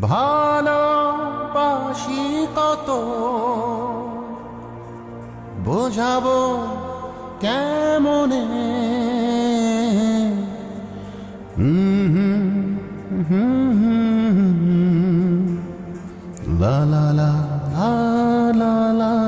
ভালোবাসি কত? বোঝাবো কেমনে? লা লা লা লা লা।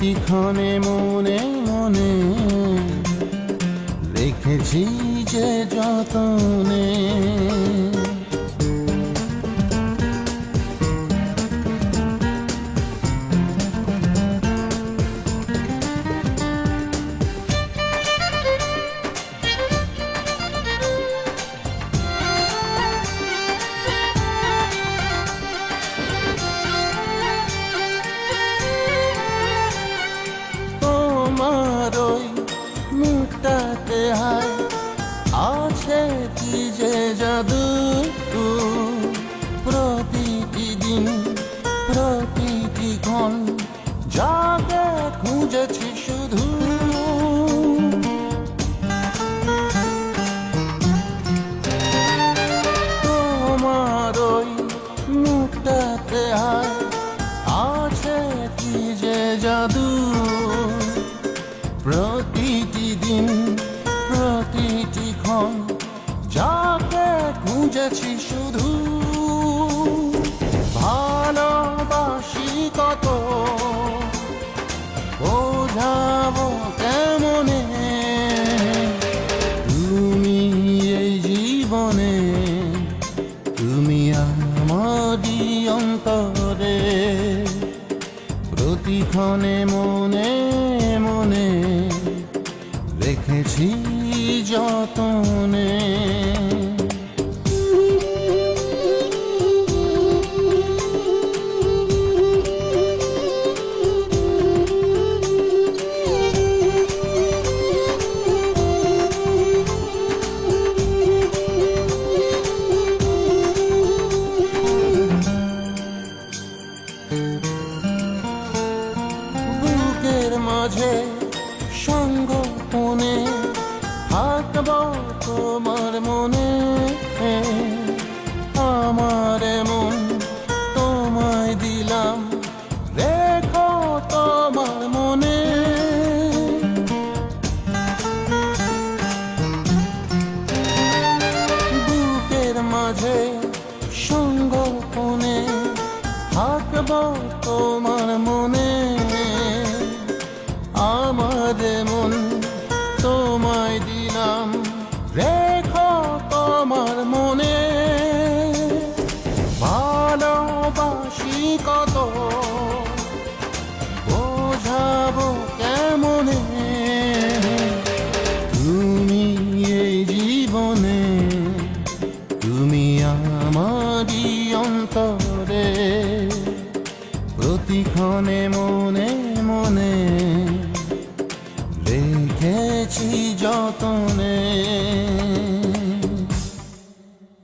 প্রতিক্ষণে মনে মনে রেখেছি যে যতনে। দিন প্রতিটি ক্ষণ যাকে খুঁজেছি শুধু। তোমার ওই মুখটাতে হায় আছে কি যে জাদু? প্রতিটি দিন, প্রতিটি ক্ষণ যাকে খুঁজেছি শুধু। ভালোবাসি কত বোঝাবো কেমনে? তুমি এই জীবনে, তুমি আমারই অন্তরে। প্রতিক্ষণে মনে মনে রেখেছি যতনে। মাঝে সঙ্গপনে থাকব তোমার মনে। আমার মন তোমায় দিলাম দেখো তোমার মনে। বুকের মাঝে সঙ্গপনে থাকব তোমার তোমায় দিলাম। রেখো তোমার মনে। ভালোবাসি কত, বোঝাবো কেমনে? তুমি এই জীবনে, তুমি আমারই অন্তরে। প্রতিক্ষণে মনে